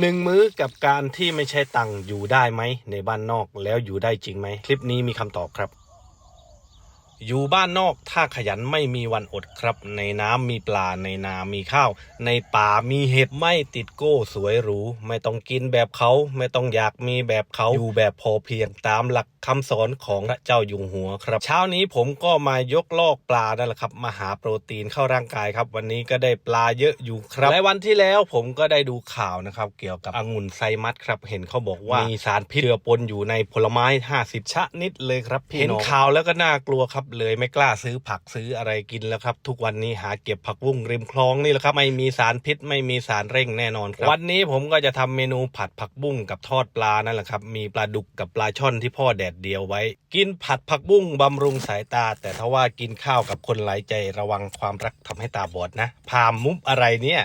หนึ่งมื้อกับการที่ไม่ใช่ตังค์อยู่ได้ไหมในบ้านนอกแล้วอยู่ได้จริงไหม คลิปนี้มีคำตอบครับ อยู่บ้านนอกถ้าขยันไม่มีวันอดครับ ในน้ำมีปลาในนามีข้าว ในป่ามีเห็ดไม่ติดโก้สวยหรูไม่ต้องกินแบบเขา ไม่ต้องอยากมีแบบเขาอยู่แบบพอเพียงตามหลักคำสอนของพระเจ้าอยู่หัวครับ เช้านี้ผมก็มายกลอกปลานั่นแหละครับมาหาโปรตีนเข้าร่างกายครับ วันนี้ก็ได้ปลาเยอะอยู่ครับและวันที่แล้วผมก็ได้ดูข่าวนะครับ เกี่ยวกับองุ่นไซมัสครับ เห็นเขาบอกว่ามีสารพิษเจือปนอยู่ในผลไม้ 50 ชนิดเลยครับพี่น้องเห็นข่าวแล้วก็น่ากลัวครับเลยไม่กล้าซื้อผักซื้ออะไรกินแล้วครับ ทุกวันนี้หาเก็บผักบุ้งริมคลองนี่แหละครับ ไม่มีสารพิษไม่มีสารเร่งแน่นอนครับ วันนี้ผมก็จะทำเมนูผัดผักบุ้งกับทอดปลานั่นแหละครับ มีปลาดุกกับปลาช่อนที่พ่อแดดเดียวไว้ กินผัดผักบุ้งบำรุงสายตา แต่ถ้าว่ากินข้าวกับคนหลายใจระวังความรักทำให้ตาบอดนะพามมุบอะไรเนี่ย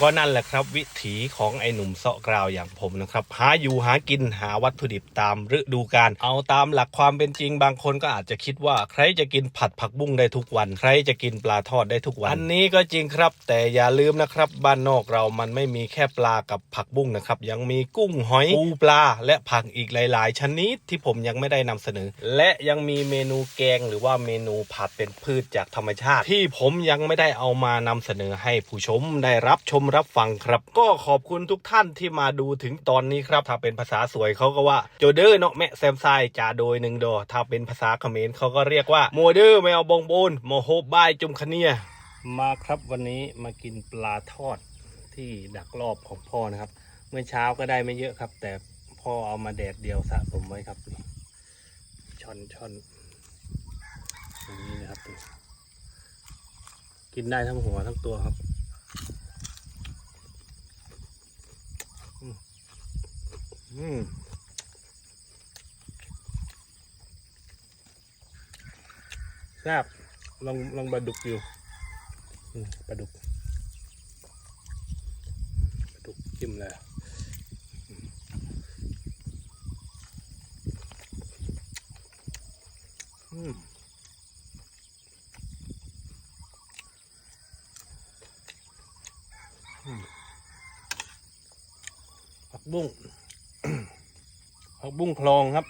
ก็นั่นแหละครับ วิถีของไอ้หนุ่มเสาะกราวอย่างผมนะครับหาอยู่หากินหาวัตถุดิบตามฤดูกาลเอาตามหลักความเป็นจริงบางคนก็อาจจะคิดว่า ใครจะกินผัดผักบุ้งได้ทุกวัน ใครจะกินปลาทอดได้ทุกวัน อันนี้ก็จริงครับ แต่อย่าลืมนะครับ บ้านนอกเรามันไม่มีแค่ปลากับผักบุ้งนะครับยังมีกุ้งหอยปูปลา และผักอีกหลาย ๆ ชนิดที่ผมยังไม่ได้นำเสนอ และยังมีเมนูแกงหรือว่าเมนูผัดเป็นพืชจากธรรมชาติ ที่ผมยังไม่ได้เอามานำเสนอให้ผู้ชมได้รับชชมรับฟังครับ ก็ขอบคุณทุกท่านที่มาดูถึงตอนนี้ครับ ถ้าเป็นภาษาสวยเขาก็ว่าโจเดอร์เนาะแม่แซมไซจ่าโดยหนึ่งดอ ถ้าเป็นภาษาเขมรเขาก็เรียกว่าโมเดอร์แมวบงบนโมโฮบายจุมคเนียมาครับวันนี้มากินปลาทอดที่ดักรอบของพ่อนะครับ เมื่อเช้าก็ได้ไม่เยอะครับ แต่พ่อเอามาแดดเดียวสะสมไว้ครับนี่ช่อนช่อนอย่างนี้นะครับกินได้ทั้งหัวทั้งตัวครับ อืม อืมแซ่บลองลองปลาดุกอยู่ปลาดุกปลาดุกจิ้มเลยอืมผักบุ้ง ผักบุ้งคลองครับ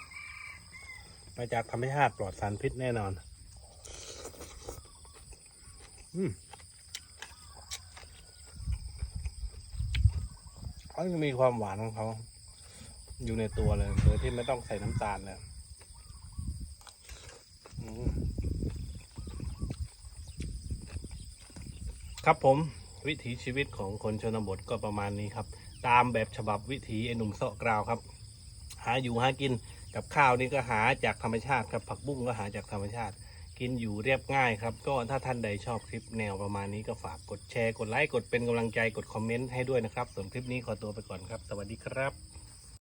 มาจากธรรมชาติปลอดสารพิษแน่นอน อืมเขาจะมีความหวานของเขา อยู่ในตัวเลยโดยที่ไม่ต้องใส่น้ำตาลเลยครับผม วิถีชีวิตของคนชนบทก็ประมาณนี้ครับ ตามแบบฉบับวิถีไอ้หนุ่มเสาะกราวครับ หาอยู่หากินกับข้าวนี่ก็หาจากธรรมชาติครับผักบุ้งก็หาจากธรรมชาติ กินอยู่เรียบง่ายครับ ก็ถ้าท่านใดชอบคลิปแนวประมาณนี้ก็ฝากกดแชร์กดไลค์กดเป็นกำลังใจกดคอมเมนต์ให้ด้วยนะครับ ส่วนคลิปนี้ขอตัวไปก่อนครับ สวัสดีครับ